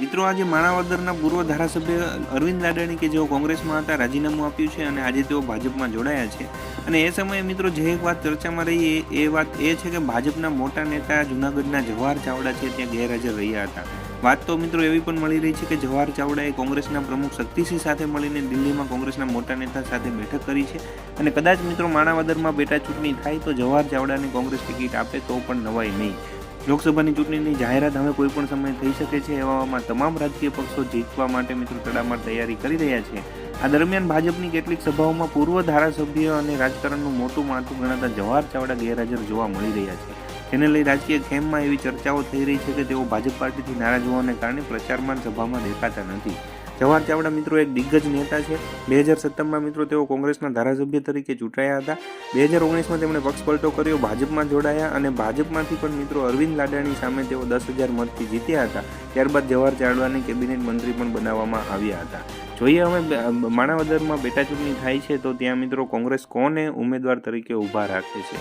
મિત્રો, આજે માણાવદરના પૂર્વ ધારાસભ્ય અરવિંદ લાડાણી કે જેઓ કોંગ્રેસમાં હતા, રાજીનામું આપ્યું છે અને આજે તેઓ ભાજપમાં જોડાયા છે. અને એ સમયે મિત્રો, જે એક વાત ચર્ચામાં રહી, એ વાત એ છે કે ભાજપના મોટા નેતા જૂનાગઢના જવાહર ચાવડા છે, ત્યાં ગેરહાજર રહ્યા હતા. વાત તો મિત્રો એવી પણ મળી રહી છે કે જવાહર ચાવડાએ કોંગ્રેસના પ્રમુખ શક્તિસિંહ સાથે મળીને દિલ્હીમાં કોંગ્રેસના મોટા નેતા સાથે બેઠક કરી છે. અને કદાચ મિત્રો, માણાવદરમાં પેટા ચૂંટણી થાય તો જવાહર ચાવડાને કોંગ્રેસ ટિકિટ આપે તો પણ નવાય નહીં. લોકસભાની ચૂંટણીની જાહેરાત હવે કોઈ પણ સમયે થઈ શકે છે એવામાં તમામ રાજકીય પક્ષો જીતવા માટે મિત્રો તડામાર તૈયારી કરી રહ્યા છે. આ દરમિયાન ભાજપની કેટલીક સભાઓમાં પૂર્વ ધારાસભ્ય અને રાજકારણનું મોટું માથું ગણાતા જવાહર ચાવડા ગેરહાજર જોવા મળી રહ્યા છે. જેને લઈ રાજકીય ખેમમાં એવી ચર્ચાઓ થઈ રહી છે કે તેઓ ભાજપ પાર્ટીથી નારાજ હોવાને કારણે પ્રચારમાં સભામાં દેખાતા નથી. જવાહર ચાવડા મિત્રો એક દિગ્ગજ નેતા છે. બે હજાર સત્તરમાં મિત્રો તેઓ કોંગ્રેસના ધારાસભ્ય તરીકે ચૂંટાયા હતા. બે હજાર ઓગણીસમાં તેમણે પક્ષ પલટો કર્યો, ભાજપમાં જોડાયા અને ભાજપમાંથી પણ મિત્રો અરવિંદ લાડાણી સામે તેઓ દસ હજાર મતથી જીત્યા હતા. ત્યારબાદ જવાહર ચાવડાને કેબિનેટ મંત્રી પણ બનાવવામાં આવ્યા હતા. જોઈએ હવે માણાવદરમાં પેટા ચૂંટણી થાય છે તો ત્યાં મિત્રો કોંગ્રેસ કોને ઉમેદવાર તરીકે ઊભા રાખે છે?